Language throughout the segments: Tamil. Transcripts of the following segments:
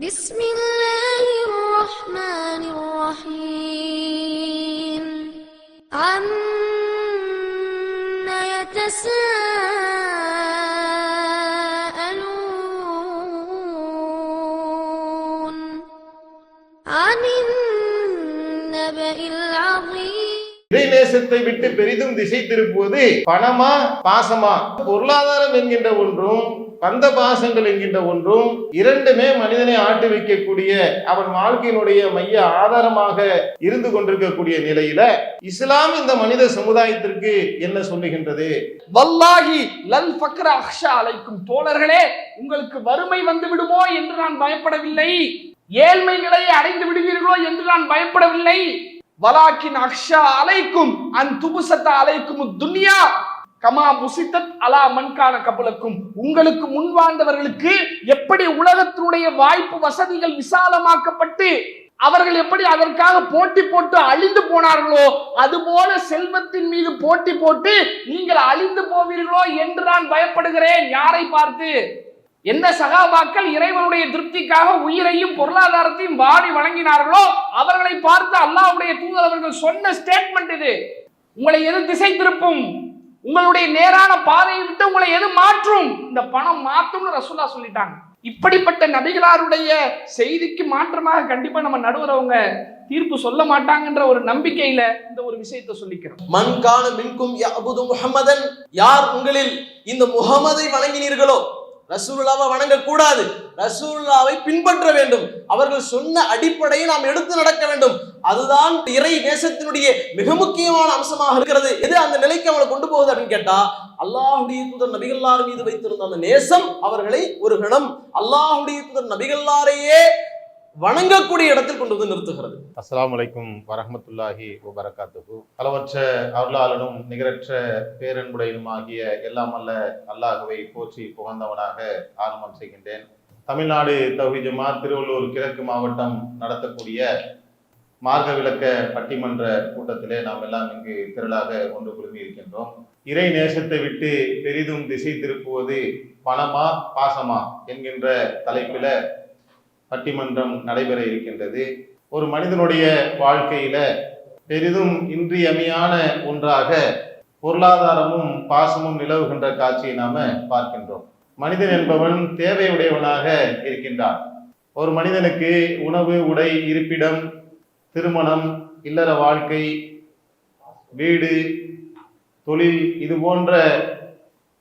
بسم الله الرحمن الرحيم عم يتساءلون عن النبأ العظيم இறைநேசத்தை விட்டு பெரிதும் திசை திருப்புவது பணமா பாசமா பொருளாதாரம் என்கின்ற ஒன்றும் பந்த பாசங்கள் என்கின்ற ஒன்றும் இரண்டுமே மனிதனை ஆட்டி வைக்கக்கூடிய அவன் வாழ்க்கையினுடைய மைய ஆதாரமாக இருந்து கொண்டிருக்கக்கூடிய நிலையில இஸ்லாம் இந்த மனித சமுதாயத்திற்கு என்ன சொல்லுகின்றது? வல்லாஹி லல் ஃபக்ர அக்ஷா அலைக்கும். தோழர்களே உங்களுக்கு வறுமை வந்து விடுமோ என்று நான் பயப்படவில்லை. ஏழ்மை நிலையை அடைந்து விடுவீர்களோ என்று நான் பயப்படவில்லை. வலாக்கின் அக்ஷா அலைக்கும் அன் துபுசத்தா அலைக்கும் துன்யா. கமா புசித்தத் அலா மண்கான கபலுக்கும். உங்களுக்கு முன் வாழ்ந்தவர்களுக்கு எப்படி உலகத்தினுடைய வாய்ப்பு வசதிகள் விசாலமாக்கப்பட்டு அவர்கள் எப்படி அதற்காக போட்டி போட்டு அழிந்து போனார்களோ அதுபோல செல்வத்தின் மீது போட்டி போட்டு நீங்கள் அழிந்து போவீர்களோ என்று நான் பயப்படுகிறேன். யாரை பார்த்து? எந்த சகாபாக்கள் இறைவனுடைய திருப்திக்காக உயிரையும் பொருளாதாரத்தையும் வாடி வழங்கினார்களோ அவர்களை பார்த்து அல்லாவுடைய தூதர் அவர்கள் சொன்ன ஸ்டேட்மெண்ட் இது. உங்களை எது திசை திருப்பும். உங்களுடைய நேரான பாதையை விட்டு உங்களை எது மாற்றும்? இந்த பணம் மாற்றும்னு ரசூல்லா சொல்லிட்டாங்க. இப்படிப்பட்ட நபிகளாருடைய செய்திக்கு மாற்றமாக கண்டிப்பா நம்ம நடுவரவங்க தீர்ப்பு சொல்ல மாட்டாங்கன்ற ஒரு நம்பிக்கையில இந்த ஒரு விஷயத்தை சொல்லிக்கிறோம். மன்கான மின்கும் அபுது முகமதன் யார் உங்களில் இந்த முகமதை வணங்கினீர்களோ? ரசூலுல்லாவை வணங்கக்கூடாது. ரசூல்லாவை பின்பற்ற வேண்டும். அவர்கள் சொன்ன அடிப்படையை நாம் எடுத்து நடக்க வேண்டும். அதுதான் இறை நேசத்தினுடைய மிக முக்கியமான அம்சமாக இருக்கிறது. எது அந்த நிலைக்கு அவங்களை கொண்டு போகுது அப்படின்னு கேட்டா அல்லாஹுடைய தூதர் நபிகள்லார் மீது வைத்திருந்த அந்த நேசம் அவர்களை ஒரு கணம். அல்லாஹுடைய தூதர் நபிகள்லாரையே வணங்கக்கூடிய இடத்தில் கொண்டு வந்து நிறுத்துகிறது. அஸ்லாம் வலைக்கும் வரமத்துல்லாஹி வரகாத்துகு அளவற்ற அருளாளனும் நிகரற்ற பேரன்புடையனும் ஆகிய எல்லாம் அல்ல அல்லாஹுவை போற்றி புகழ்ந்தவனாக ஆரம்பம் செய்கின்றேன். தமிழ்நாடு தகுதி ஜமாத் திருவள்ளூர் கிழக்கு மாவட்டம் நடத்தக்கூடிய மார்க்க விளக்க பட்டிமன்ற கூட்டத்திலே நாம் எல்லாம் இங்கு திரளாக ஒன்று குழுமி இருக்கின்றோம். இறை நேசத்தை விட்டு பெரிதும் திசை திருப்புவது பணமா பாசமா என்கின்ற தலைப்பில பட்டிமன்றம் நடைபெற இருக்கின்றது. ஒரு மனிதனுடைய வாழ்க்கையில பெரிதும் இன்றியமையான ஒன்றாக பொருளாதாரமும் பாசமும் நிலவுகின்ற காட்சியை நாம பார்க்கின்றோம். மனிதன் என்பவன் தேவையுடையவனாக இருக்கின்றான். ஒரு மனிதனுக்கு உணவு உடை இருப்பிடம் திருமணம் இல்லற வாழ்க்கை வீடு தொழில் இது போன்ற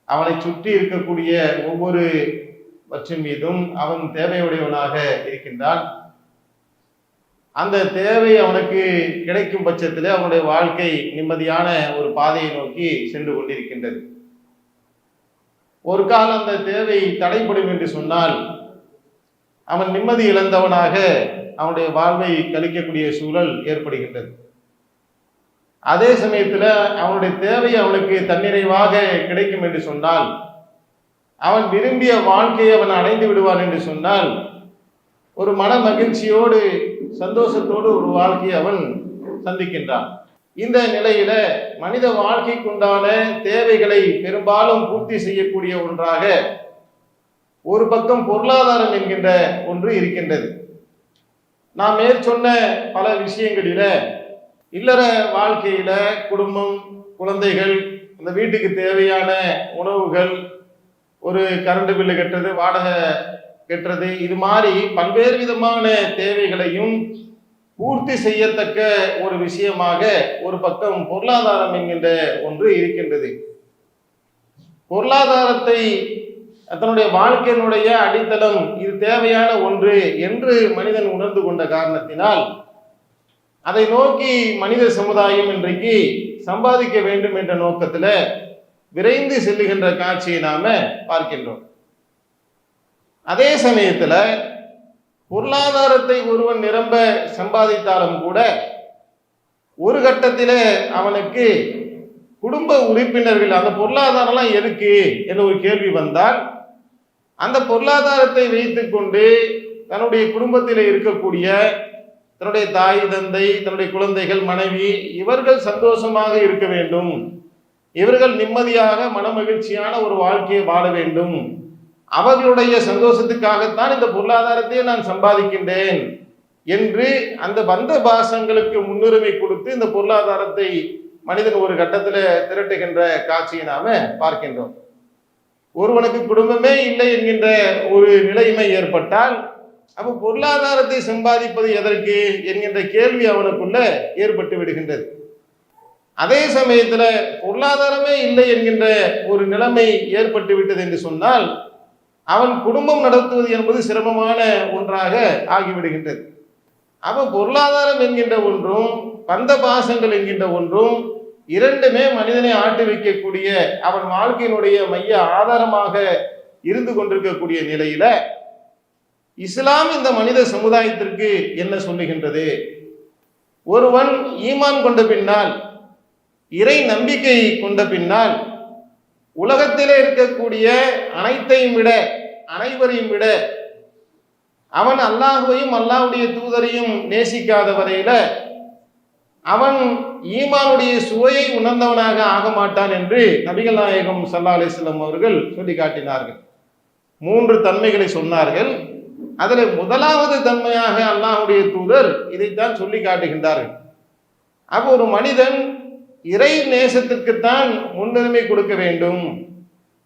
அவனை சுற்றி இருக்கக்கூடிய ஒவ்வொரு பட்சம் மீதும் அவன் தேவையுடையவனாக இருக்கின்றான். அந்த தேவை அவனுக்கு கிடைக்கும் பட்சத்தில் அவனுடைய வாழ்க்கை நிம்மதியான ஒரு பாதையை நோக்கி சென்று கொண்டிருக்கின்றது. ஒரு காலம் அந்த தேவை தடைப்படும் என்று சொன்னால் அவன் நிம்மதி இழந்தவனாக அவனுடைய வாழ்வை கழிக்கக்கூடிய சூழல் ஏற்படுகின்றது. அதே சமயத்தில் அவனுடைய தேவை அவனுக்கு தன்னிறைவாக கிடைக்கும் என்று சொன்னால் அவன் விரும்பிய வாழ்க்கையை அவன் அடைந்து விடுவான் என்று சொன்னால் ஒரு மன மகிழ்ச்சியோடு சந்தோஷத்தோடு ஒரு வாழ்க்கையை அவன் சந்திக்கின்றான். இந்த நிலையில மனித வாழ்க்கைக்குண்டான தேவைகளை பெரும்பாலும் பூர்த்தி செய்யக்கூடிய ஒன்றாக ஒரு பக்கம் பொருளாதாரம் என்கின்ற ஒன்று இருக்கின்றது. நான் மேற்சொன்ன பல விஷயங்களில இல்லற வாழ்க்கையில குடும்பம் குழந்தைகள் அந்த வீட்டுக்கு தேவையான உணவுகள் ஒரு கரண்ட் பில்லு கட்டுறது வாடகை கட்டுறது இது மாதிரி பல்வேறு விதமான தேவைகளையும் பூர்த்தி செய்யத்தக்க ஒரு விஷயமாக ஒரு பக்கம் பொருளாதாரம் என்கின்ற ஒன்று இருக்கின்றது. பொருளாதாரத்தை தன்னுடைய வாழ்க்கையினுடைய அடித்தளம் இது தேவையான ஒன்று என்று மனிதன் உணர்ந்து கொண்ட காரணத்தினால் அதை நோக்கி மனித சமுதாயம் இன்றைக்கு சம்பாதிக்க வேண்டும் என்ற நோக்கத்தில் விரைந்து செல்லுகின்ற காட்சியை நாம பார்க்கின்றோம். அதே சமயத்தில் பொருளாதாரத்தை ஒருவன் நிரம்ப சம்பாதித்தாலும் கூட ஒரு கட்டத்தில் அவனுக்கு குடும்ப உறுப்பினர்கள் அந்த பொருளாதாரம்லாம் எதுக்கு? என்ற ஒரு கேள்வி வந்தால் அந்த பொருளாதாரத்தை வைத்துக்கொண்டு தன்னுடைய குடும்பத்தில் இருக்கக்கூடிய தன்னுடைய தாய் தந்தை தன்னுடைய குழந்தைகள் மனைவி இவர்கள் சந்தோஷமாக இருக்க வேண்டும். இவர்கள் நிம்மதியாக மனமகிழ்ச்சியான ஒரு வாழ்க்கையை வாழ வேண்டும். அவர்களுடைய சந்தோஷத்துக்காகத்தான் இந்த பொருளாதாரத்தையே நான் சம்பாதிக்கின்றேன் என்று அந்த பந்த பாசங்களுக்கு முன்னுரிமை கொடுத்து இந்த பொருளாதாரத்தை மனிதன் ஒரு கட்டத்தில் திரட்டுகின்ற காட்சியை நாம பார்க்கின்றோம். ஒருவனுக்கு குடும்பமே இல்லை என்கின்ற ஒரு நிலைமை ஏற்பட்டால் அப்போ பொருளாதாரத்தை சம்பாதிப்பது எதற்கு என்கின்ற கேள்வி அவனுக்குள்ள ஏற்பட்டு விடுகின்றது. அதே சமயத்தில் பொருளாதாரமே இல்லை என்கின்ற ஒரு நிலைமை ஏற்பட்டு விட்டது என்று சொன்னால் அவன் குடும்பம் நடத்துவது என்பது சிரமமான ஒன்றாக ஆகிவிடுகின்றது. அப்போ பொருளாதாரம் என்கின்ற ஒன்றும் பந்த பாசங்கள் என்கின்ற ஒன்றும் இரண்டுமே மனிதனை ஆட்டி வைக்கக்கூடிய அவன் வாழ்க்கையினுடைய மைய ஆதாரமாக இருந்து கொண்டிருக்கக்கூடிய நிலையில இஸ்லாம் இந்த மனித சமுதாயத்திற்கு என்ன சொல்லுகின்றது? ஒருவன் ஈமான் கொண்ட பின்னால் இறை நம்பிக்கை கொண்ட பின்னால் உலகத்திலே இருக்கக்கூடிய அனைத்தையும் விட அனைவரையும் விட அவன் அல்லாஹுவையும் அல்லாஹுடைய தூதரையும் நேசிக்காத வரையில அவன் ஈமானுடைய சுவையை உணர்ந்தவனாக ஆக மாட்டான் என்று நபிகள் நாயகம் சல்லா அலிஸ்லம் அவர்கள் சொல்லி காட்டினார்கள். மூன்று தன்மைகளை சொன்னார்கள். அதில் முதலாவது தன்மையாக அல்லாஹுடைய தூதர் இதைத்தான் சொல்லி காட்டுகின்றார்கள். அப்போ ஒரு மனிதன் இறை நேசத்திற்குத்தான் முன்னுரிமை கொடுக்க வேண்டும்.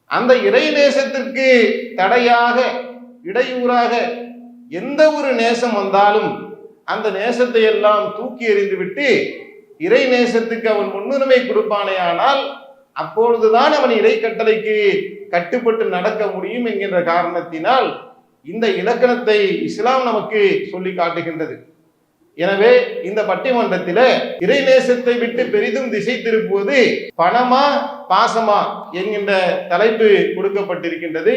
அந்த இறை நேசத்திற்கு தடையாக இடையூறாக எந்த ஒரு நேசம் வந்தாலும் அந்த நேசத்தை எல்லாம் தூக்கி எறிந்துவிட்டு இறை நேசத்துக்கு அவன் முன்னுரிமை கொடுப்பானே ஆனால் அப்பொழுதுதான் அவன் இறைக்கட்டளைக்கு கட்டுப்பட்டு நடக்க முடியும் என்கின்ற காரணத்தினால் இந்த இலக்கணத்தை இஸ்லாம் நமக்கு சொல்லி காட்டுகின்றது. எனவே இந்த பட்டிமன்றத்தில இறை நேசத்தை விட்டு பெரிதும் திசை திருப்புவது பணமா பாசமா என்கின்ற தலைப்பு கொடுக்கப்பட்டிருக்கின்றது.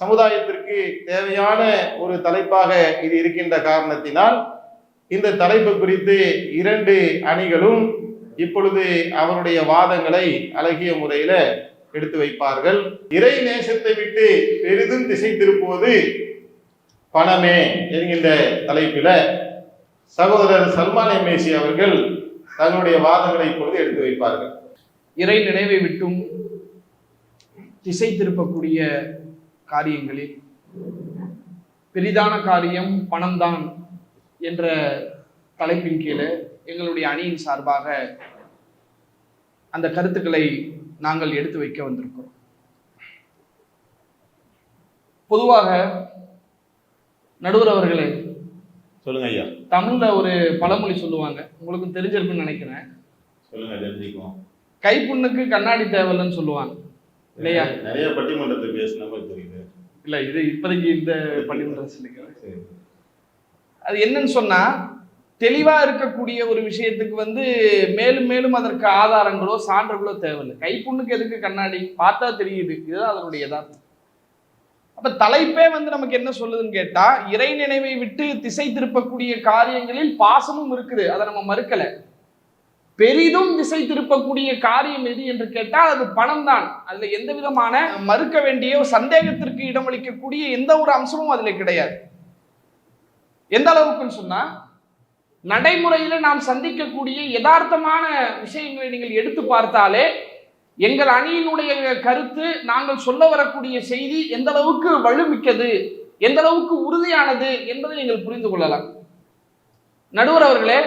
சமுதாயத்திற்கு தேவையான ஒரு தலைப்பாக இது இருக்கின்ற காரணத்தினால் இந்த தலைப்பு குறித்து இரண்டு அணிகளும் இப்பொழுது அவருடைய வாதங்களை அழகிய முறையில எடுத்து வைப்பார்கள். இறை நேசத்தை விட்டு பெரிதும் திசை திருப்புவது பணமே என்கின்ற தலைப்பில சகோதரர் சல்மான் எம்ஏசி அவர்கள் தங்களுடைய வாதங்களை இப்பொழுது எடுத்து வைப்பார்கள். இறை நினைவை விட்டும் திசை திருப்பக்கூடிய காரியங்களில் பெரிதான காரியம் பணம்தான். என்ற தலைப்பின் கீழே எங்களுடைய அணியின் சார்பாக அந்த கருத்துக்களை நாங்கள் எடுத்து வைக்க வந்திருக்கிறோம். பொதுவாக நடுவர் அவர்களே சொல்லுங்க ஐயா. தமிழ்ல ஒரு பழமொழி சொல்லுவாங்க. உங்களுக்கு தெரிஞ்சிருக்குன்னு நினைக்கிறேன். சொல்லுங்க தெரிஞ்சுக்குவோம். கைப்புண்ணுக்கு கண்ணாடி தேவையில்லைன்னு சொல்லுவாங்க. இல்லையா? நிறைய பட்டிமன்றத்தை பேசின மாதிரி தெரியுது. இல்ல இது இப்போதைக்கு இந்த பள்ளிமன்றம் சொல்லிக்கிறேன். அது என்னன்னு சொன்னால் தெளிவாக இருக்கக்கூடிய ஒரு விஷயத்துக்கு வந்து மேலும் மேலும் அதற்கு ஆதாரங்களோ சான்றுகளோ தேவையில்லை. கைப்புண்ணுக்கு எதுக்கு கண்ணாடி? பார்த்தா தெரியுது. இதுதான் அதனுடைய யதார்த்தம் அப்போ தலைப்பே வந்து நமக்கு என்ன சொல்லுதுன்னு கேட்டால் இறை நினைவை விட்டு திசை திருப்பக்கூடிய காரியங்களில் பாசமும் இருக்குது. அதை நம்ம மறுக்கலை. பெரிதும் திசை திருப்பக்கூடிய காரியம் எது என்று கேட்டால் அது பணம் தான் அதில் எந்த விதமான மறுக்க வேண்டிய சந்தேகத்திற்கு இடமளிக்கக்கூடிய எந்த ஒரு அம்சமும் அதில் கிடையாது. எந்த அளவுக்குன்னு சொன்னா நடைமுறையில நாம் சந்திக்கக்கூடிய யதார்த்தமான விஷயங்களை நீங்கள் எடுத்து பார்த்தாலே எங்கள் அணியினுடைய கருத்து நாங்கள் சொல்ல வரக்கூடிய செய்தி எந்த அளவுக்கு வலுமிக்கது எந்த அளவுக்கு உறுதியானது என்பதை நீங்கள் புரிந்து கொள்ளலாம். நடுவர் அவர்களே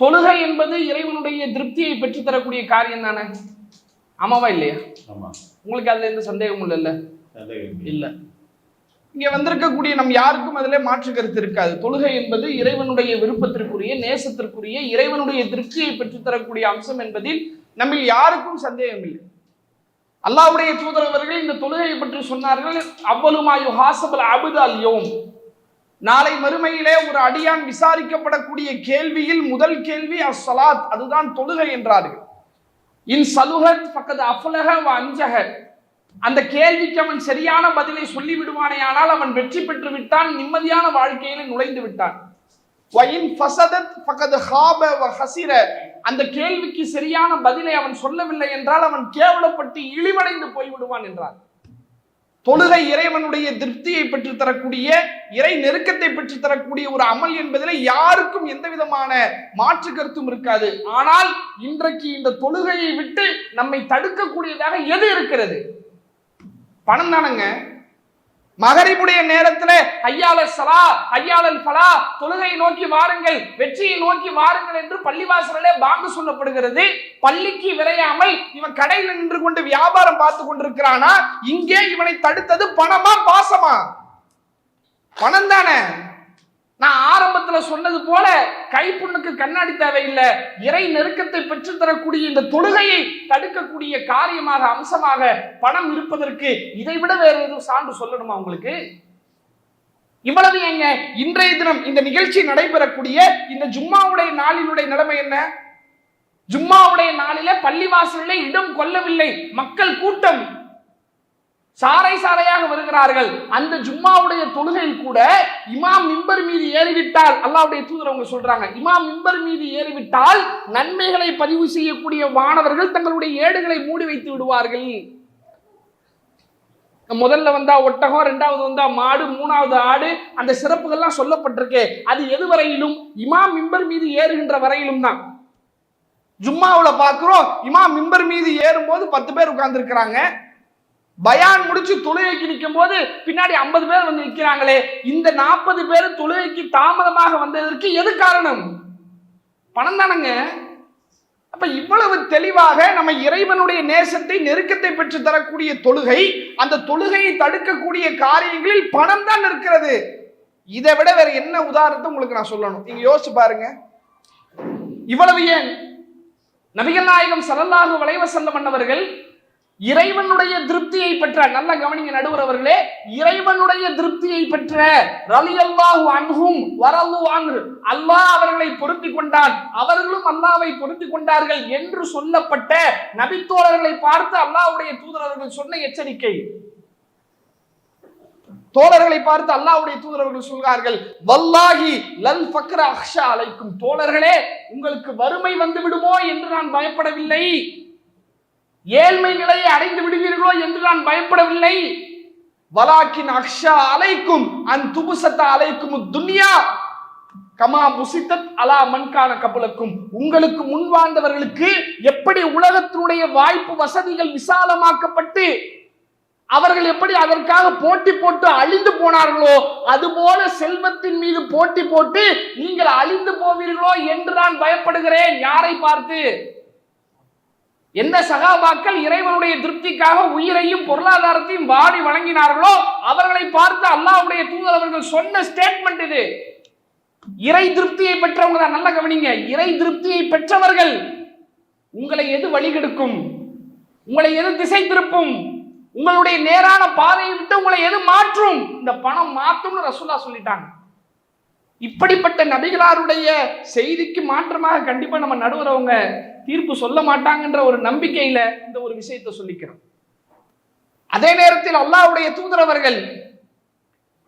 தொழுகை என்பது இறைவனுடைய திருப்தியை பெற்றுத் தரக்கூடிய காரியம் தானே? ஆமாவா இல்லையா? உங்களுக்கு அதுல எந்த சந்தேகமும் இல்லைல்ல? இல்லை. இங்கே வந்திருக்கக்கூடிய நம் யாருக்கும் அதிலே மாற்று கருத்து இருக்காது. தொழுகை என்பது இறைவனுடைய விருப்பத்திற்குரிய நேசத்திற்குரிய இறைவனுடைய திருப்தியை பெற்றுத்தரக்கூடிய அம்சம் என்பதில் நம்மில் யாருக்கும் சந்தேகம் இல்லை. அல்லாஹ்வுடைய தூதரவர்கள் இந்த தொழுகையை பற்றி சொன்னார்கள் அவ்வளுமாயு ஹாசபல் அபுது அல் யோம். நாளை மறுமையிலே ஒரு அடியான் விசாரிக்கப்படக்கூடிய கேள்வியில் முதல் கேள்வி அஸ்ஸலாத் அதுதான் தொழுகை என்றார்கள். இன் சலுகத் பக்கத்து அஃலக வ அஞ்சக அந்த கேள்விக்கு அவன் சரியான பதிலை சொல்லி விடுவானேயானால் அவன் வெற்றி பெற்று விட்டான் நிம்மதியான வாழ்க்கையில நுழைந்து விட்டான். அந்த கேள்விக்கு சரியான பதிலை அவன் சொல்லவில்லை என்றால் அவன் கேவலப்பட்டு இழிவடைந்து போய்விடுவான் என்றார் தொழுகை இறைவனுடைய திருப்தியை பெற்றுத் தரக்கூடிய இறை நெருக்கத்தை பெற்றுத் தரக்கூடிய ஒரு அமல் என்பதில் யாருக்கும் எந்த விதமான மாற்று கருத்தும் இருக்காது. ஆனால் இன்றைக்கு இந்த தொழுகையை விட்டு நம்மை தடுக்கக்கூடியதாக எது இருக்கிறது? பணம் தானங்க? மகரிபுடைய நேரத்துல ஐயாளர் சலா ஐயாளல் ஃபலா தொழுகை நோக்கி வாருங்கள் வெற்றியை நோக்கி வாருங்கள் என்று பள்ளிவாசலே பாங்கு சொல்லப்படுகிறது. பள்ளிக்கு விரையாமல் இவன் கடையில் நின்று கொண்டு வியாபாரம் பார்த்து கொண்டிருக்கிறானா? இங்கே இவனை தடுத்தது பணமா பாசமா? பணம் தானே? நான் ஆரம்பத்துல சொன்னது போல கைப்புண்ணுக்கு கண்ணாடி தேவையில்லை. இறை நெருக்கத்தை பெற்றுத்தரக்கூடிய இந்த தொழுகையை தடுக்கக்கூடிய காரியமாக அம்சமாக பணம் இருப்பதற்கு இதை விட வேற எதுவும் சான்று சொல்லணுமா உங்களுக்கு? இவ்வளவு ஏங்க? இன்றைய தினம் இந்த நிகழ்ச்சி நடைபெறக்கூடிய இந்த ஜும்மாவுடைய நாளினுடைய நிலைமை என்ன? ஜும்மாவுடைய நாளில பள்ளிவாசலில் இடம் கொள்ளவில்லை. மக்கள் கூட்டம் சாறை சாறையாக வருகிறார்கள். அந்த ஜும்மாவுடைய தொழுகையில் கூட இமாம் மிம்பர் மீது ஏறிவிட்டால் அல்லாவுடைய தூதர் அவங்க சொல்றாங்க இமாம் மிம்பர் மீது ஏறிவிட்டால் நன்மைகளை பதிவு செய்யக்கூடிய மாணவர்கள் தங்களுடைய ஏடுகளை மூடி வைத்து விடுவார்கள். முதல்ல வந்தா ஒட்டகம் ரெண்டாவது வந்தா மாடு மூணாவது ஆடு அந்த சிறப்புகள்லாம் சொல்லப்பட்டிருக்கு. அது எது வரையிலும்? இமாம் மிம்பர் மீது ஏறுகின்ற வரையிலும் தான். ஜும்மாவுல பார்க்குறோம் இமாம் மிம்பர் மீது ஏறும்போது பத்து பேர் உட்கார்ந்துருக்கிறாங்க. பயான் முடிச்சு தொழுகைக்கு நிற்கும் போது பின்னாடி ஐம்பது பேர் வந்து நிற்கிறாங்களே இந்த நாற்பது பேர் தொழுகைக்கு தாமதமாக வந்ததற்கு எது காரணம்? பணம் தானங்க. அப்ப இவ்வளவு தெளிவாக நம்ம இறைவனுடைய நேசத்தை நெருக்கத்தை பெற்று தரக்கூடிய தொழுகை அந்த தொழுகையை தடுக்கக்கூடிய காரியங்களில் பணம் தான் இருக்கிறது. இதை விட வேற என்ன உதாரணத்தை உங்களுக்கு நான் சொல்லணும்? நீங்க யோசிச்சு பாருங்க. இவ்வளவு ஏன்? நபிகள் நாயகம் சரல்லாக அலைஹி வஸல்லம் இறைவனுடைய திருப்தியை பெற்ற நல்ல கவனிங்க நடுவர் அவர்களே இறைவனுடைய திருப்தியை பெற்ற ரலி அல்லாஹு அன்ஹும் வரல்லு அன்ஹு அல்லாஹ் அவர்களை பொருத்தி கொண்டான். அவர்களும் அல்லாவை பொருத்தி கொண்டார்கள் என்று சொல்லப்பட்ட நபித்தோழர்களை பார்த்து அல்லாஹ்வுடைய தூதர் சொன்ன எச்சரிக்கை. தோழர்களை பார்த்து அல்லாஹ்வுடைய தூதர் சொல்கிறார்கள் வல்லாஹி லல் ஃபக்ர அஹ்ஷா அழைக்கும் தோழர்களே உங்களுக்கு வறுமை வந்து விடுமோ என்று நான் பயப்படவில்லை. ஏழ்மை நிலையை அடைந்து விடுவீர்களோ என்று நான் பயப்படவில்லை. வலாக்கின் அக்ஷா அலைக்கும் அன் துபுசத்தா அலைக்கும் துன்யா கமா முசித்தத் அலா மண்கான கபலக்கும். உங்களுக்கு முன் வாழ்ந்தவர்களுக்கு எப்படி உலகத்தினுடைய வாய்ப்பு வசதிகள் விசாலமாக்கப்பட்டு அவர்கள் எப்படி அதற்காக போட்டி போட்டு அழிந்து போனார்களோ அதுபோல செல்வத்தின் மீது போட்டி போட்டு நீங்கள் அழிந்து போவீர்களோ என்று நான் பயப்படுகிறேன். யாரை பார்த்து? எந்த சகாபாக்கள் இறைவனுடைய திருப்திக்காக உயிரையும் பொருளாதாரத்தையும் வாரி வழங்கினார்களோ அவர்களை பார்த்து அல்லாவுடைய தூதர் அவர்கள் சொன்ன ஸ்டேட்மெண்ட் இது. இறை திருப்தியை பெற்றவங்க தான். நல்லா கவனிங்க. இறை திருப்தியை பெற்றவர்கள் உங்களை எது வழிகெடுக்கும் உங்களை எது திசை திருப்பும்? உங்களுடைய நேரான பாதையை விட்டு உங்களை எது மாற்றும்? இந்த பணம் மாற்றும்னு ரசூல்லா சொல்லிட்டாங்க. இப்படிப்பட்ட நபிகளாருடைய செய்திக்கு மாற்றமாக கண்டிப்பா நம்ம நடுவரவங்க தீர்ப்பு சொல்ல மாட்டாங்கன்ற ஒரு நம்பிக்கையில இந்த ஒரு விஷயத்தை சொல்லிக்கிறோம். அதே நேரத்தில் அல்லாவுடைய தூதரவர்கள்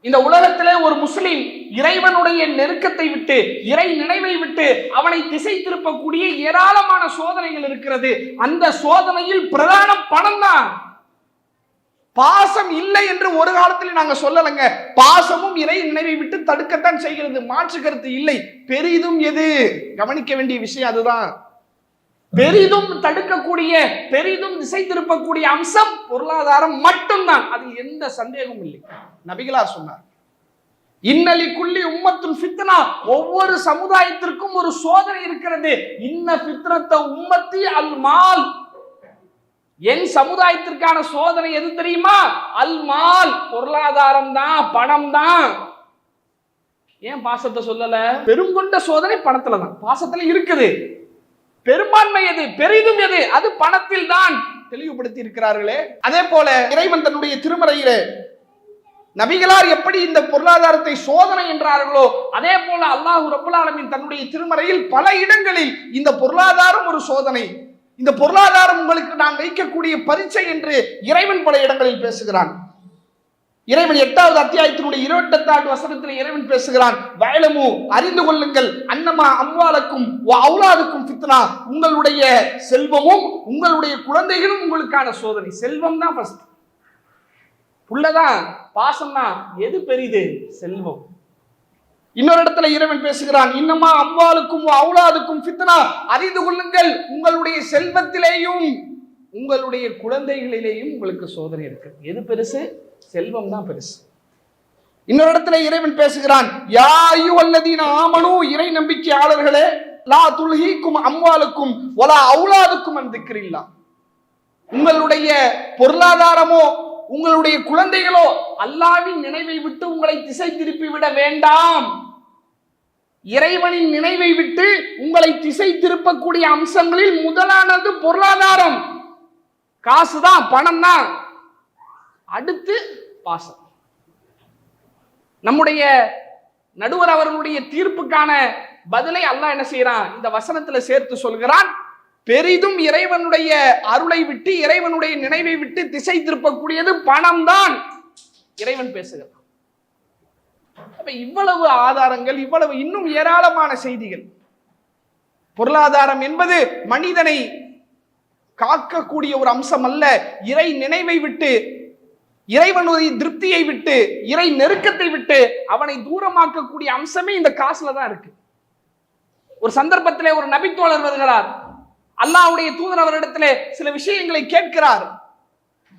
இந்த உலகத்திலே ஒரு முஸ்லிம் இறைவனுடைய நெருக்கத்தை விட்டு இறை நினைவை விட்டு அவனை திசை திருப்பக்கூடிய ஏராளமான சோதனைகள் இருக்கிறது. அந்த சோதனையில் பிரதான பணம் தான் பாசம் இல்லை என்று ஒரு காலத்தில் நாங்க சொல்லலைங்க. பாசமும் இறை நினைவை விட்டு தடுக்கத்தான் செய்கிறது. மாற்று கருத்து இல்லை. பெரிதும் எது? கவனிக்க வேண்டிய விஷயம் அதுதான். பெரிதும் தடுக்கக்கூடிய பெரிதும் திசை திருப்பக்கூடிய அம்சம் பொருளாதாரம் மட்டும்தான். அது எந்த சந்தேகமும் இல்லை. நபிகளார் சொன்னார். இன்னலி குள்ளி உம்மத்தும் ஃபித்னா ஒவ்வொரு சமுதாயத்திற்கும் ஒரு சோதனை இருக்கிறது. இன்ன ஃபித்னத்தை உம்மத்தி அல் மால். என் சமுதாயத்திற்கான சோதனை எது தெரியுமா? அல்மால் பொருளாதாரம் தான் பணம் தான் ஏன் பாசத்தை சொல்லல? பெருங்கொண்ட சோதனை பணத்துல தான் பாசத்துல இருக்குது. பெரும்பான்மை எது? பெரிதும் எது? அது பணத்தில் தான் தெளிவுபடுத்தி இருக்கிறார்களே. அதே போல இறைவன் தன்னுடைய திருமறையிலே நபிகளார் எப்படி இந்த பொருளாதாரத்தை சோதனை என்றார்களோ அதே போல அல்லாஹு ரபுல் ஆலமீன் தன்னுடைய திருமறையில் பல இடங்களில் இந்த பொருளாதாரம் ஒரு சோதனை. இந்த பொருளாதாரம் உங்களுக்கு நான் வைக்கக்கூடிய பரீட்சை என்று இறைவன் பல இடங்களில் பேசுகிறான். இறைவன் எட்டாவது அத்தியாயத்தினுடைய இருபத்தெட்டாவது வசனத்தில் இறைவன் பேசுகிறான். வயலமு அறிந்து கொள்ளுங்கள். அன்னமா அம்வாலக்கும் அவுலாதுக்கும் ஃபித்னா. உங்களுடைய செல்வமும் உங்களுடைய குழந்தைகளும் உங்களுக்கான சோதனை. செல்வம் தான் ஃபர்ஸ்ட் புள்ளதான் பாசம் தான் எது பெரிது? செல்வம். இன்னொரு இடத்துல இறைவன் பேசுகிறான் இன்னமா அம்மாளுக்கும் அவுலாதுக்கும் ஃபித்னா. அறிந்து கொள்ளுங்கள் உங்களுடைய செல்வத்திலேயும் உங்களுடைய குழந்தைகளிலேயும் உங்களுக்கு சோதனை இருக்கு. எது பெருசு? செல்வம் தான் பெருசு. இன்னொரு இடத்துல இறைவன் பேசுகிறான் யா அல்லதீன ஆமனு. இறை நம்பிக்கையாளர்களே லா துல்ஹிக்கும் அம்மாளுக்கும் ஒலா அவுலாதுக்கும் அந்த உங்களுடைய பொருளாதாரமோ உங்களுடைய குழந்தைகளோ அல்லாவின் நினைவை விட்டு உங்களை திசை திருப்பி விட வேண்டாம். இறைவனின் நினைவை விட்டு உங்களை திசை திருப்பக்கூடிய அம்சங்களில் முதலானது பொருளாதாரம். காசுதான் பணம் தான் அடுத்து பாசம். நம்முடைய நடுவர் அவர்களுடைய தீர்ப்புக்கான பதிலை அல்லாஹ் என்ன செய்யறான் இந்த வசனத்துல சேர்த்து சொல்கிறான். பெரிதும் இறைவனுடைய அருளை விட்டு இறைவனுடைய நினைவை விட்டு திசை திருப்பக்கூடியது பணம் தான் இறைவன் பேசுகிறான். அப்ப இவ்வளவு ஆதாரங்கள் இவ்வளவு இன்னும் ஏராளமான செய்திகள். பொருளாதாரம் என்பது மனிதனை காக்கக்கூடிய ஒரு அம்சம் அல்ல. இறை நினைவை விட்டு இறைவனுடைய திருப்தியை விட்டு இறை நெருக்கத்தை விட்டு அவனை தூரமாக்கக்கூடிய அம்சமே இந்த காசுல தான் இருக்கு. ஒரு சந்தர்ப்பத்திலே ஒரு நபித்தோழர் வருகிறார். அல்லாவுடைய தூதர் அவரிடத்திலே சில விஷயங்களை கேட்கிறார்.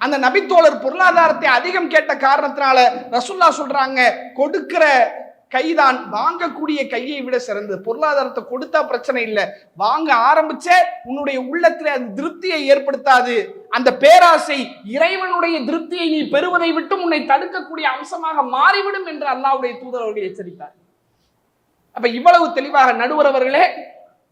அந்த நபித்தோழர் பொருளாதாரத்தை அதிகம் கேட்ட காரணத்தினால ரசுல்லா சொல்றாங்க கொடுக்கிற கைதான் வாங்கக்கூடிய கையை விட சிறந்தது. பொருளாதாரத்தை கொடுத்தா பிரச்சனை இல்லை. வாங்க ஆரம்பிச்ச உன்னுடைய உள்ளத்துல அது திருப்தியை ஏற்படுத்தாது. அந்த பேராசை இறைவனுடைய திருப்தியை நீ பெறுவதை விட்டு உன்னை தடுக்கக்கூடிய அம்சமாக மாறிவிடும் என்று அல்லாவுடைய தூதர் அவர்கள் எச்சரித்தார். அப்ப இவ்வளவு தெளிவாக நடுவரவர்களே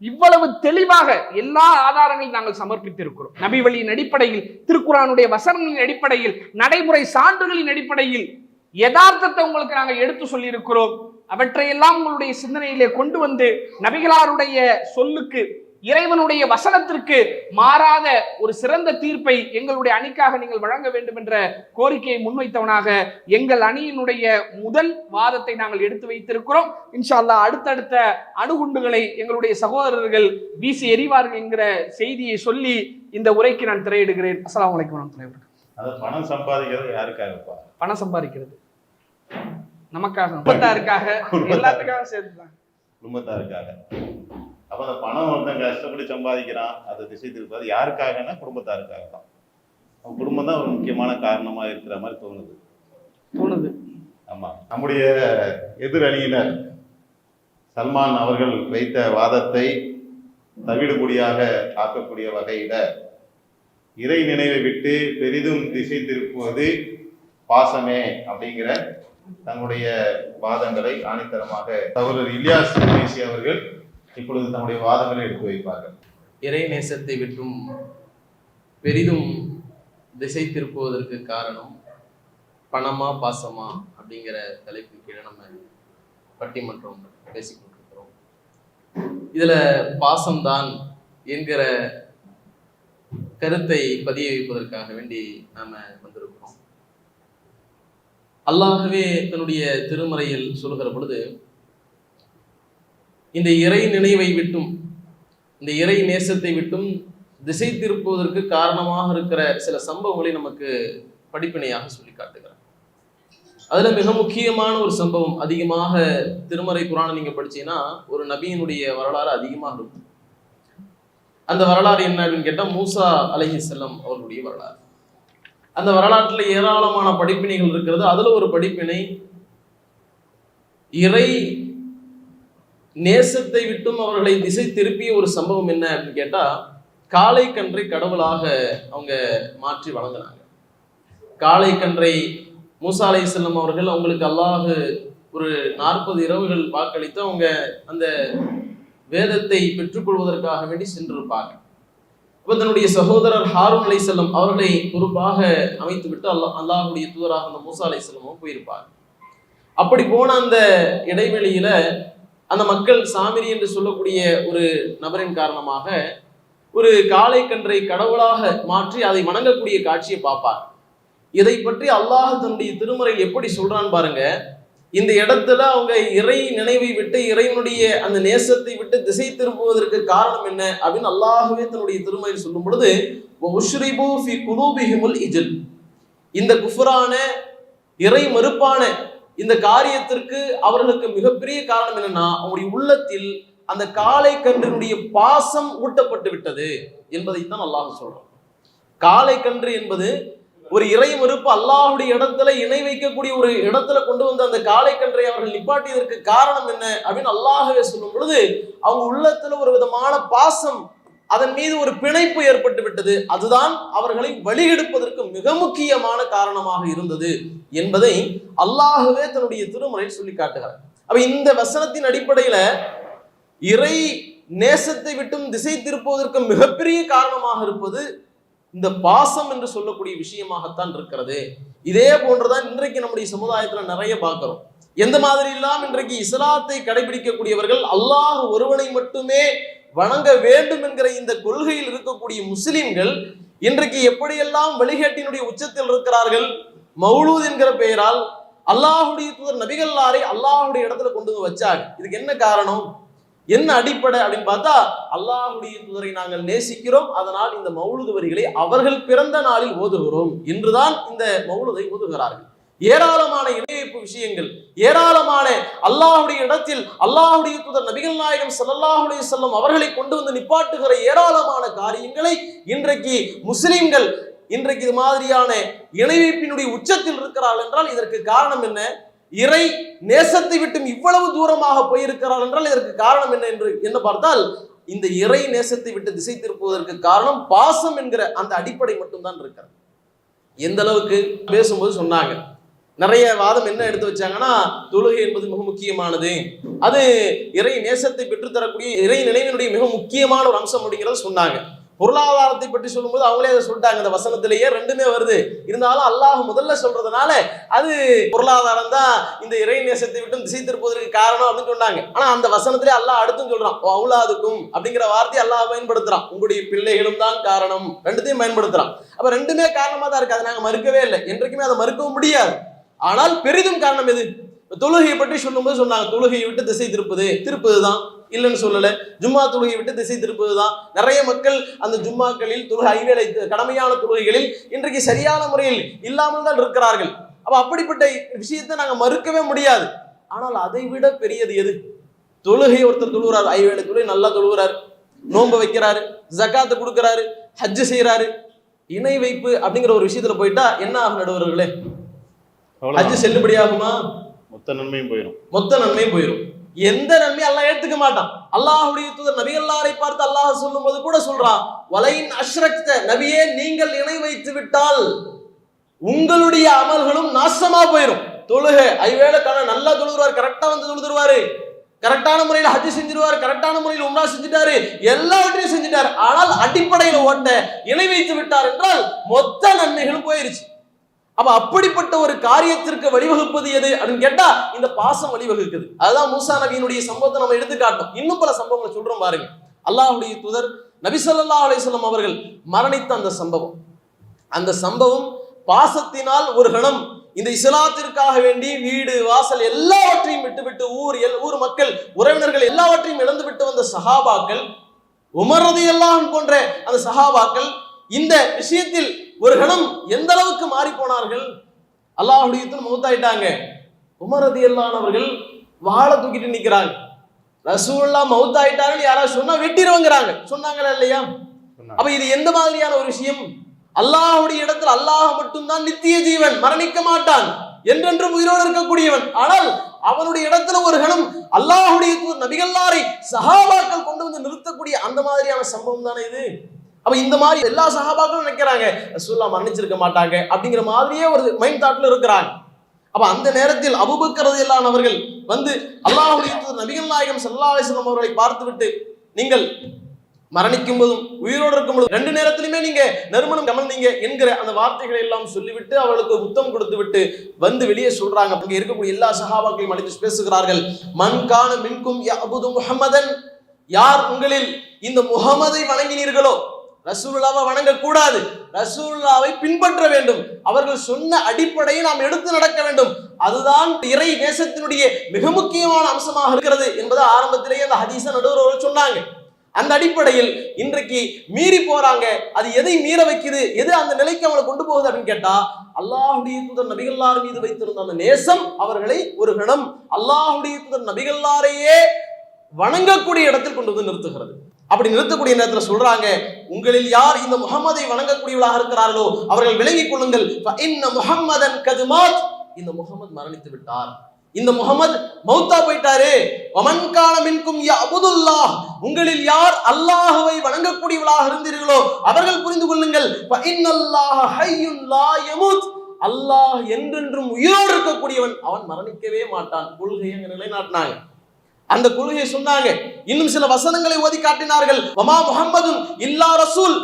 இவ்வளவு தெளிவாக எல்லா ஆதாரங்களையும் நாங்கள் சமர்ப்பித்திருக்கிறோம். நபி வழியின் அடிப்படையில் திருக்குறானுடைய வசனங்களின் அடிப்படையில் நடைமுறை சான்றுகளின் அடிப்படையில் யதார்த்தத்தை உங்களுக்கு நாங்கள் எடுத்து சொல்லியிருக்கிறோம். அவற்றையெல்லாம் உங்களுடைய சிந்தனையிலே கொண்டு வந்து நபிகளாருடைய சொல்லுக்கு இறைவனுடைய வசனத்திற்கு மாறாத ஒரு சிறந்த தீர்ப்பை எங்களுடைய அணிக்காக நீங்கள் வழங்க வேண்டும் என்ற கோரிக்கையை முன்வைத்தவனாக எங்கள் அணியினுடைய முதல் வாதத்தை நாங்கள் எடுத்து வைத்திருக்கிறோம். இன்ஷா அல்லாஹ் அடுத்தடுத்த அணுகுண்டுகளை எங்களுடைய சகோதரர்கள் வீசி எறிவார்கள் என்கிற செய்தியை சொல்லி இந்த உரைக்கு நான் திரையிடுகிறேன். வரஹ்மத்துல்லாஹி வபரகாத்துஹு. அது பணம் சம்பாதிக்கிறது யாருக்காகப்பா? பணம் சம்பாதிக்கிறது. நமக்காக குடும்பத்தாருக்காக எல்லாத்துக்காக சேர்த்துதான் குடும்பத்தாருக்காக. அப்ப அந்த பணம் ஒருத்தன் கஷ்டப்பட்டு சம்பாதிக்கிறான் அதை திசை திருப்பாது யாருக்காகன்னா குடும்பத்தாருக்காக தான் அவன் குடும்பம் தான் ஒரு முக்கியமான காரணமா இருக்கிற மாதிரி தோணுது. தோணுது. ஆமா. நம்முடைய எதிரணியினர் சல்மான் அவர்கள் வைத்த வாதத்தை தவிடுபடியாக ஆக்கக்கூடிய வகையில இறை நினைவை விட்டு பெரிதும் திசை திருப்புவது பாசமே அப்படிங்கிற தங்களுடைய வாதங்களை ஆணித்தரமாக சகோதரர் இலியாஸ் குரேஷி அவர்கள் இப்பொழுது தங்களுடைய வாதங்களை எடுத்து வைப்பார்கள். இறை நேசத்தை விட்டும் பெரிதும் திசை திருப்புவதற்கு காரணம் பணமா பாசமா அப்படிங்கிற தலைப்பு கீழே நம்ம பட்டிமன்றம் பேசிக்கொண்டிருக்கிறோம் இதுல பாசம்தான் என்கிற கருத்தை பதிய வைப்பதற்காக வேண்டி நாம வந்திருக்கிறோம். அல்லாகவே தன்னுடைய திருமறையில் சொல்கிற பொழுது இந்த இறை நினைவை விட்டும் இந்த இறை நேசத்தை விட்டும் திசை திருப்புவதற்கு காரணமாக இருக்கிற சில சம்பவங்களை நமக்கு படிப்பினையாக சொல்லி காட்டுகிறார். அதில் மிக முக்கியமான ஒரு சம்பவம் அதிகமாக திருமறை குரானை நீங்க படிச்சீங்கன்னா ஒரு நபியினுடைய வரலாறு அதிகமாக இருக்கும். அந்த வரலாறு என்ன அப்படின்னு கேட்டால் மூசா அலைஹி செல்லம் அவர்களுடைய வரலாறு. அந்த வரலாற்றுல ஏராளமான படிப்பினைகள் இருக்கிறது. அதுல ஒரு படிப்பினை இறை நேசத்தை விட்டும் அவர்களை திசை திருப்பிய ஒரு சம்பவம் என்ன அப்படின்னு கேட்டால் காளை கன்றை கடவுளாக அவங்க மாற்றி வழங்கினாங்க காளை கன்றை மூசா அலை செல்லம் அவர்கள் அவங்களுக்கு அல்லாஹ் ஒரு நாற்பது இரவுகள் வாக்களித்து அவங்க அந்த வேதத்தை பெற்றுக்கொள்வதற்காக வேண்டி சென்றிருப்பாங்க. அப்ப தன்னுடைய சகோதரர் ஹாரூன் அலை செல்லம் அவர்களை பொறுப்பாக அமைத்து விட்டு அல்லாஹ் அல்லாஹுடைய தூதராக அந்த மூசா அலை செல்லமும் போயிருப்பாங்க. அப்படி போன அந்த இடைவெளியில அந்த மக்கள் சாமிரி என்று சொல்லக்கூடிய ஒரு நபரின் காரணமாக ஒரு காளை கன்றை கடவுளாக மாற்றி அதை வணங்கக்கூடிய காட்சியை பார்ப்பார். இதை பற்றி அல்லாஹ் தன்னுடைய திருமறையில் எப்படி சொல்றான் பாருங்க. இந்த இடத்துல அவங்க இறை நினைவை விட்டு இறைவனுடைய அந்த நேசத்தை விட்டு திசை திருப்புவதற்கு காரணம் என்ன அப்படின்னு அல்லாஹுவே தன்னுடைய திருமறையில் சொல்லும் பொழுது "வஉஷ்ரிபு இஜல். இந்த குஃபரான இறை மறுப்பான இந்த காரியத்திற்கு அவர்களுக்கு மிகப்பெரிய காரணம் என்னன்னா அவங்களுடைய உள்ளத்தில் அந்த காளை கன்றினுடைய பாசம் ஊட்டப்பட்டு விட்டது என்பதைத்தான் அல்லாஹ் சொல்றோம் காளை கன்று என்பது ஒரு இறை மறுப்பு அல்லாஹுடைய இடத்துல இணை வைக்கக்கூடிய ஒரு இடத்துல கொண்டு வந்து அந்த காளை கன்றை அவர்கள் நிப்பாட்டியதற்கு காரணம் என்ன அப்படின்னு அல்லாஹவே சொல்லும் பொழுது அவங்க உள்ளத்துல ஒரு விதமான பாசம் அதன் மீது ஒரு பிணைப்பு ஏற்பட்டு விட்டது. அதுதான் அவர்களை வழிகெடுப்பதற்கு மிக முக்கியமான காரணமாக இருந்தது என்பதை அல்லாஹவே தன்னுடைய திருமுறையில் சொல்லி காட்டுகிறார். அப்ப இந்த வசனத்தின் அடிப்படையில இறை நேசத்தை விட்டும் திசை திருப்புவதற்கு மிகப்பெரிய காரணமாக இருப்பது இந்த பாசம் என்று சொல்லக்கூடிய விஷயமாகத்தான் இருக்கிறது. இதே போன்றுதான் இன்றைக்கு நம்முடைய சமுதாயத்துல நிறைய பார்க்கிறோம். எந்த மாதிரி எல்லாம் இன்றைக்கு இஸ்லாத்தை கடைபிடிக்கக்கூடியவர்கள் அல்லாஹ் ஒருவனை மட்டுமே வணங்க வேண்டும் என்கிற இந்த கொள்கையில் இருக்கக்கூடிய முஸ்லிம்கள் இன்றைக்கு எப்படியெல்லாம் வழிகாட்டினுடைய உச்சத்தில் இருக்கிறார்கள்? மௌலூத் என்கிற பெயரால் அல்லாஹுடைய தூதர் நபிகல்லாரை அல்லாஹுடைய இடத்துல கொண்டு வந்து வச்சாங்க. இதுக்கு என்ன காரணம்? என்ன அடிப்படை அப்படின்னு பார்த்தா அல்லாஹுடைய தூதரை நாங்கள் நேசிக்கிறோம். அதனால் இந்த மௌலுது வரிகளை அவர்கள் பிறந்த நாளில் ஓதுகிறோம். என்றுதான் இந்த மௌலுதை ஓதுகிறார்கள். ஏராளமான இணைப்பு விஷயங்கள் ஏராளமான அல்லாஹுடைய இடத்தில் அல்லாஹுடைய தூதர் நபிகள் நாயகம் சல்லாஹுடைய செல்லும் அவர்களை கொண்டு வந்து நிப்பாட்டுகிற ஏராளமான காரியங்களை இன்றைக்கு முஸ்லிம்கள் இன்றைக்கு இது மாதிரியான இணைவைப்பினுடைய உச்சத்தில் இருக்கிறார்கள் என்றால் இதற்கு காரணம் என்ன? இறை நேசத்தை விட்டும் இவ்வளவு தூரமாக போயிருக்கிறார் என்றால் இதற்கு காரணம் என்ன என்று என்ன பார்த்தால் இந்த இறை நேசத்தை விட்டு திசை திருப்புவதற்கு காரணம் பாசம் என்கிற அந்த அடிப்படை மட்டும்தான் இருக்கிறது. எந்த அளவுக்கு பேசும்போது சொன்னாங்க. நிறைய வாதம் என்ன எடுத்து வச்சாங்கன்னா தொழுகை என்பது மிக முக்கியமானது. அது இறை நேசத்தை பெற்றுத்தரக்கூடிய இறை நினைவினுடைய மிக முக்கியமான ஒரு அம்சம் அப்படிங்கிறத சொன்னாங்க. பொருளாதாரத்தை பற்றி சொல்லும்போது அவங்களே அதை சொல்லிட்டாங்க. இந்த வசனத்திலேயே ரெண்டுமே வருது. இருந்தாலும் அல்லாஹ் முதல்ல சொல்றதுனால அது பொருளாதாரம் தான் இந்த இறை நேசத்தை விட்டு திசை திருப்பதற்கு காரணம் அப்படின்னு சொன்னாங்க. ஆனா அந்த வசனத்திலே அல்லாஹ் அடுத்தும் சொல்றான் அவுலாதுக்கும் அப்படிங்கிற வார்த்தையை அல்லாஹ் பயன்படுத்துறான். உங்களுடைய பிள்ளைகளும் தான் காரணம். ரெண்டுத்தையும் பயன்படுத்துறான். அப்ப ரெண்டுமே காரணமா தான் இருக்கு. அதை நாங்க மறுக்கவே இல்லை. என்றைக்குமே அதை மறுக்கவும் முடியாது. ஆனால் பெரிதும் காரணம் எது? தொழுகையை பற்றி சொல்லும்போது சொன்னாங்க தொழுகையை விட்டு திசை திருப்பது. திருப்பது தான் இல்லைன்னு சொல்லலை. ஜும்மா தொழுகையை விட்டு திசை திருப்பது தான் நிறைய மக்கள் அந்த ஜும்மாக்களில் தொழுகை ஐவேளை கடமையான தொழுகைகளில் இன்றைக்கு சரியான முறையில் இல்லாமல் தான் இருக்கிறார்கள். அப்போ அப்படிப்பட்ட விஷயத்தை நாங்கள் மறுக்கவே முடியாது. ஆனால் அதை விட பெரியது எது? தொழுகை ஒருத்தர் தொழுகிறார் ஐவேளை தொழுகை நல்லா தொழுகிறார் நோன்பு வைக்கிறாரு ஜக்காத்து கொடுக்குறாரு ஹஜ்ஜு செய்கிறாரு இணை வைப்பு அப்படிங்கிற ஒரு விஷயத்தில் போயிட்டா என்ன ஆகும் நடுவர்களே? அவ்வளவுதான். செல்லுபடியாகுமா? மொத்த நன்மையும் போயிடும் மொத்த நன்மையும் போயிடும் எந்த நன்மையும் அல்லாஹ் ஏத்துக்க மாட்டான். அல்லாஹ்வுடைய தூதர் நபிகள்லாரை பார்த்து அல்லாஹ் சொல்லும்போது கூட சொல்றான் வலையின் அஷ்ரக்த நபியே நீங்கள் இணை வைத்து விட்டால் உங்களுடைய அமல்களும் நாசமா போயிடும் தொழுக. ஐவேளை கண நல்லா தொழுதுருவார் கரெக்டா வந்து தொழுதுருவாரு. கரெக்டான முறையில் ஹஜ் செஞ்சிருவாரு கரெக்டான முறையில் உம்ரா செஞ்சுட்டாரு. எல்லாவற்றையும் செஞ்சுட்டாரு. ஆனால் அடிப்படையில ஓட்ட இணை வைத்து விட்டார் என்றால் மொத்த நன்மைகளும் போயிருச்சு. அப்ப அப்படிப்பட்ட ஒரு காரியத்திற்கு வழிவகுப்பது எது அப்படின்னு கேட்டா இந்த பாசம் வழிவகுக்குது. அதுதான் மூசா நபியினுடைய சம்பவத்தை நம்ம எடுத்து காட்டோம் இன்னும் பல சம்பவங்களை சொல்றோம் பாருங்க. அல்லாஹுடைய தூதர் நபிசல்லா ஸல்லல்லாஹு அவர்கள் மரணித்த அந்த சம்பவம். அந்த சம்பவம் பாசத்தினால் ஒரு கணம். இந்த இஸ்லாத்திற்காக வேண்டி வீடு வாசல் எல்லாவற்றையும் விட்டுவிட்டு ஊர் எல் ஊர் மக்கள் உறவினர்கள் எல்லாவற்றையும் இழந்து விட்டு வந்த சஹாபாக்கள் உமரது எல்லாம் போன்ற அந்த சஹாபாக்கள் இந்த விஷயத்தில் ஒரு கணம் எந்த அளவுக்கு மாறி போனார்கள்? அல்லாஹுடைய மௌத்தாயிட்டாங்க. உமரது அவர்கள் வாழை தூக்கிட்டு நிக்கிறாங்க ரசூல்லா மௌத்தாயிட்டாங்கன்னு யாராவது சொன்னா வெட்டிடுவாங்கிறாங்க சொன்னாங்களா இல்லையா. அப்ப இது எந்த மாதிரியான ஒரு விஷயம்? அல்லாஹ்வுடைய இடத்தில் அல்லாஹ் மட்டும்தான் நித்திய ஜீவன் மரணிக்க மாட்டான் என்றென்றும் உயிரோடு இருக்கக்கூடியவன். ஆனால் அவனுடைய இடத்துல ஒரு கணம் அல்லாஹ்வுடைய தூதர் நபிகள்லாரை சஹாபாக்கள் கொண்டு வந்து நிறுத்தக்கூடிய அந்த மாதிரியான சம்பவம் தானே இது? அப்ப இந்த மாதிரி எல்லா சகாபாக்களும் நினைக்கிறாங்க ரசூல்லா மரணிச்சிருக்க மாட்டாங்க அப்படிங்கிற மாதிரியே ஒரு மைண்ட் தாட்ல இருக்கிறாங்க. அப்ப அந்த நேரத்தில் அபுபக்கரது இல்லாதவர்கள் வந்து அல்லாஹுடைய நபிகள் நாயகம் சல்லா அலைஹி அவர்களை பார்த்துவிட்டு நீங்கள் மரணிக்கும் போதும் உயிரோடு இருக்கும் போதும் ரெண்டு நேரத்திலுமே நீங்க நறுமணம் கமழ்ந்தீங்க என்கிற அந்த வார்த்தைகளை எல்லாம் சொல்லிவிட்டு அவளுக்கு உத்தம் கொடுத்து விட்டு வந்து வெளியே சொல்றாங்க. அங்க இருக்கக்கூடிய எல்லா சகாபாக்களையும் அழைத்து பேசுகிறார்கள். மன்கான மின்கும் முகமதன் யார் உங்களில் இந்த முகமதை வணங்கினீர்களோ ரசூல்லாவை வணங்க கூடாது ரசூல்லாவை பின்பற்ற வேண்டும். அவர்கள் சொன்ன அடிப்படையை நாம் எடுத்து நடக்க வேண்டும். அதுதான் இறை நேசத்தினுடைய மிக முக்கியமான அம்சமாக இருக்கிறது என்பதை ஆரம்பத்திலேயே அந்த ஹதீச நடுவர் சொன்னாங்க. அந்த அடிப்படையில் இன்றைக்கு மீறி போறாங்க. அது எதை மீற வைக்குது? எது அந்த நிலைக்கு அவங்களை கொண்டு போகுது அப்படின்னு கேட்டா அல்லாஹுடைய தூதர் நபிகள்லார் மீது வைத்திருந்த அந்த நேசம் அவர்களை ஒரு கணம் அல்லாஹுடைய தூதர் நபிகள்லாரையே வணங்கக்கூடிய இடத்தில் கொண்டு வந்து நிறுத்துகிறது. அப்படி நிறுத்தக்கூடிய நேரத்தில் சொல்றாங்க உங்களில் யார் இந்த முகமதை வணங்கக்கூடியவளாக இருக்கிறார்களோ அவர்கள் விளங்கிக் கொள்ளுங்கள். இன்ன முகம்மதன் கதுமாத் இந்த முகமது மரணித்து விட்டார். இந்த முகமது மௌத்தா போயிட்டாரு. ஒமன்கான மின்கும் அபுதுல்லாஹ். உங்களில் யார் அல்லாஹுவை வணங்கக்கூடியவளாக இருந்தீர்களோ அவர்கள் புரிந்து கொள்ளுங்கள். இன்னல்லாஹ ஹய்யுன் லா யமூத். அல்லாஹ் என்றென்றும் உயிரோடு இருக்கக்கூடியவன் அவன் மரணிக்கவே மாட்டான். கொள்கையை நிலைநாட்டினாங்க. அந்த கொள்கையை சொன்னாங்க. இன்னும் சில வசனங்களை ஓதி காட்டினார்கள். வமா முஹம்மதுன் இல்லா ரசூல்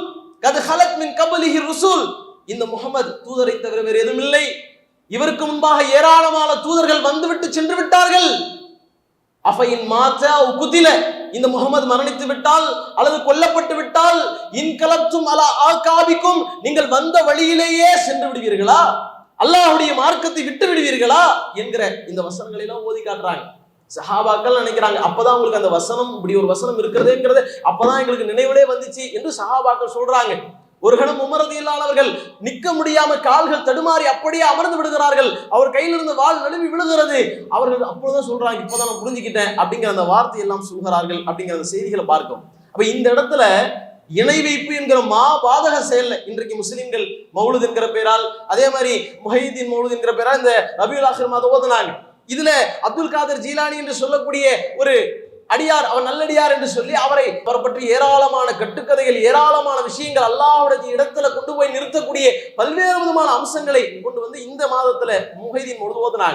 கது ஹலத் மின் கபலிஹி ரசூல். இந்த முகமது தூதரை தவிர வேறு எதுவும் இல்லை. இவருக்கு முன்பாக ஏராளமான தூதர்கள் வந்துவிட்டு சென்று விட்டார்கள். அஃபையின் மாத்த குதில இந்த முகமது மரணித்து விட்டால் அல்லது கொல்லப்பட்டு விட்டால் இன்கலப்தும் அலா ஆகாபிக்கும் நீங்கள் வந்த வழியிலேயே சென்று விடுவீர்களா? அல்லாஹ்வுடைய மார்க்கத்தை விட்டு விடுவீர்களா? என்கிற இந்த வசனங்களை எல்லாம் ஓதி காட்டுறாங்க. சஹாபாக்கள் நினைக்கிறாங்க அப்பதான் உங்களுக்கு அந்த வசனம் இப்படி ஒரு வசனம் இருக்கிறதுங்கிறது அப்பதான் எங்களுக்கு நினைவுலே வந்துச்சு என்று சஹாபாக்கள் சொல்றாங்க. ஒரு கணம் உமரது இல்லாதவர்கள் நிக்க முடியாம கால்கள் தடுமாறி அப்படியே அமர்ந்து விடுகிறார்கள். அவர் கையில இருந்து வாள் நழுவி விழுகிறது. அவர்கள் அப்பொழுதுதான் சொல்றாங்க இப்பதான் நான் புரிஞ்சுக்கிட்டேன் அப்படிங்கிற அந்த வார்த்தை எல்லாம் சொல்கிறார்கள் அப்படிங்கிற அந்த செய்திகளை பார்க்கும் அப்ப இந்த இடத்துல இணை வைப்பு என்கிற மா பாதக செயல் இன்றைக்கு முஸ்லிம்கள் மௌலுது என்கிற பெயரால் அதே மாதிரி முஹைதீன் மௌலுது என்கிற பெயரால் இந்த ரபியுல் ஆசிரமாத ஓதுனாங்க. இதுல அப்துல் காதர் ஜீலானி என்று சொல்லக்கூடிய ஒரு அடியார் அவர் நல்லடியார் என்று சொல்லி அவரை அவர் பற்றி ஏராளமான கட்டுக்கதைகள் ஏராளமான விஷயங்கள் அல்லாவுடைய இடத்துல கொண்டு போய் நிறுத்தக்கூடிய பல்வேறு விதமான அம்சங்களை கொண்டு வந்து இந்த மாதத்துல முகைதீன் முழுது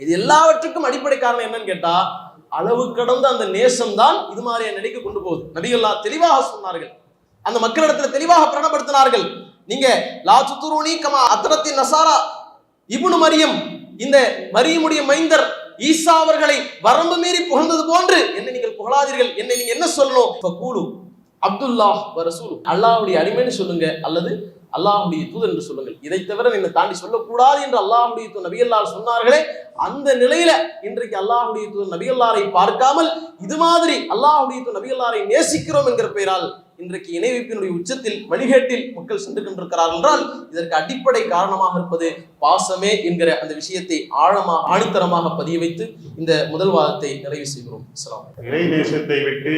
இது எல்லாவற்றுக்கும் அடிப்படை காரணம் என்னன்னு கேட்டா அளவு கடந்த அந்த நேசம் தான் இது மாதிரியான நிலைக்கு கொண்டு போகுது. நபிகள்லா தெளிவாக சொன்னார்கள். அந்த மக்களிடத்துல தெளிவாக பிரணப்படுத்தினார்கள் நீங்க லா சுத்துருணி கமா அத்தனத்தின் நசாரா இபுனு மரியம் இந்த மரியமுடைய மைந்தர் ஈசா அவர்களை வரம்பு மீறி புகழ்ந்தது போன்று என்னை நீங்கள் புகழாதீர்கள். என்னை நீங்க என்ன சொல்லணும்? இப்ப அப்துல்லாஹ் அப்துல்லா ரசூலு. அல்லாஹ்வுடைய அடிமைன்னு சொல்லுங்க அல்லது அல்லாஹுடைய தூதர் என்று சொல்லுங்கள். இதை தவிர என்னை தாண்டி சொல்லக்கூடாது என்று அல்லாஹுடைய தூதர் நபியல்லால் சொன்னார்களே அந்த நிலையில இன்றைக்கு அல்லாஹுடைய தூதர் நபியல்லாரை பார்க்காமல் இது மாதிரி அல்லாஹுடைய தூதர் நபியல்லாரை நேசிக்கிறோம் என்கிற பெயரால் இன்றைக்கு இணை வைப்பினுடைய உச்சத்தில் வழிகேட்டில் மக்கள் சென்று கொண்டிருக்கிறார்கள் என்றால் இதற்கு அடிப்படை காரணமாக இருப்பது பாசமே என்கிற அந்த விஷயத்தை ஆழமாக ஆணித்தரமாக பதிய வைத்து இந்த முதல் வாதத்தை நிறைவு செய்கிறோம். அஸ்ஸலாமு இறை தேசத்தை விட்டு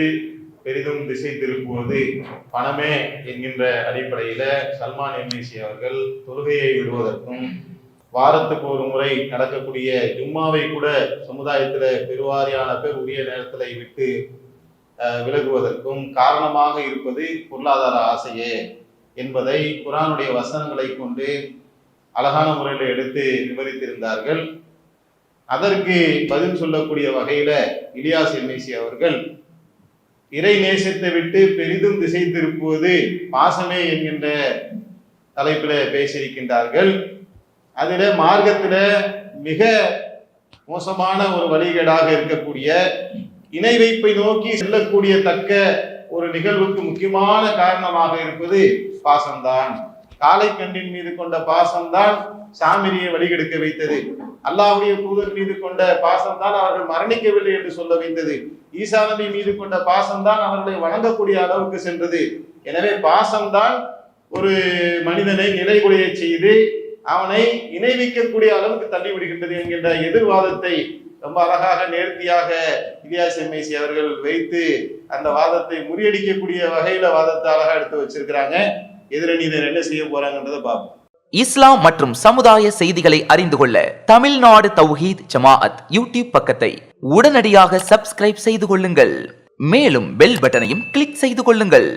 பெரிதும் திசை திருப்புவது பணமே என்கின்ற அடிப்படையில சல்மான் எம்ஏசி அவர்கள் தொழுகையை விடுவதற்கும் வாரத்துக்கு ஒரு முறை நடக்கக்கூடிய ஜும்மாவை கூட சமுதாயத்துல பெருவாரியான பேர் உரிய நேரத்துல விட்டு விலகுவதற்கும் காரணமாக இருப்பது பொருளாதார ஆசையே என்பதை குரானுடைய வசனங்களை கொண்டு அழகான முறையில் எடுத்து விவரித்திருந்தார்கள். அதற்கு பதில் சொல்லக்கூடிய வகையில இலியாஸ் எம்ஏசி அவர்கள் இறை நேசத்தை விட்டு பெரிதும் திசை திருப்புவது பாசமே என்கின்ற தலைப்பில பேசியிருக்கின்றார்கள். அதில் மார்க்கத்தில் மிக மோசமான ஒரு வழிகேடாக இருக்கக்கூடிய இணை வைப்பை நோக்கி செல்லக்கூடிய தக்க ஒரு நிகழ்வுக்கு முக்கியமான காரணமாக இருப்பது பாசம்தான். காளை கண்டின் மீது கொண்ட பாசம்தான் சாமிரியை வழிகெடுக்க வைத்தது. அல்லாஹ்வுடைய தூதர் மீது கொண்ட பாசம்தான் அவர்கள் மரணிக்கவில்லை என்று சொல்ல வைத்தது. ஈசா மீது கொண்ட பாசம்தான் அவர்களை வணங்கக்கூடிய அளவுக்கு சென்றது. எனவே பாசம்தான் ஒரு மனிதனை நிலைகுலைய செய்து அவனை இணை வைக்கக்கூடிய அளவுக்கு தள்ளிவிடுகின்றது என்கின்ற எதிர்வாதத்தை ரொம்ப அழகாக நேர்த்தியாக இலியாஸ் எம்ஐசி அவர்கள் வைத்து அந்த வாதத்தை முறியடிக்கக்கூடிய வகையில வாதத்தை அழகா எடுத்து வச்சிருக்கிறாங்க. எதிரணியினர் என்ன செய்ய போறாங்கன்றதை பார்ப்போம். இஸ்லாம் மற்றும் சமுதாய செய்திகளை அறிந்து கொள்ள தமிழ்நாடு தௌஹீத் ஜமாஅத் யூடியூப் பக்கத்தை உடனடியாக சப்ஸ்கிரைப் செய்து கொள்ளுங்கள். மேலும் பெல் பட்டனையும் கிளிக் செய்து கொள்ளுங்கள்.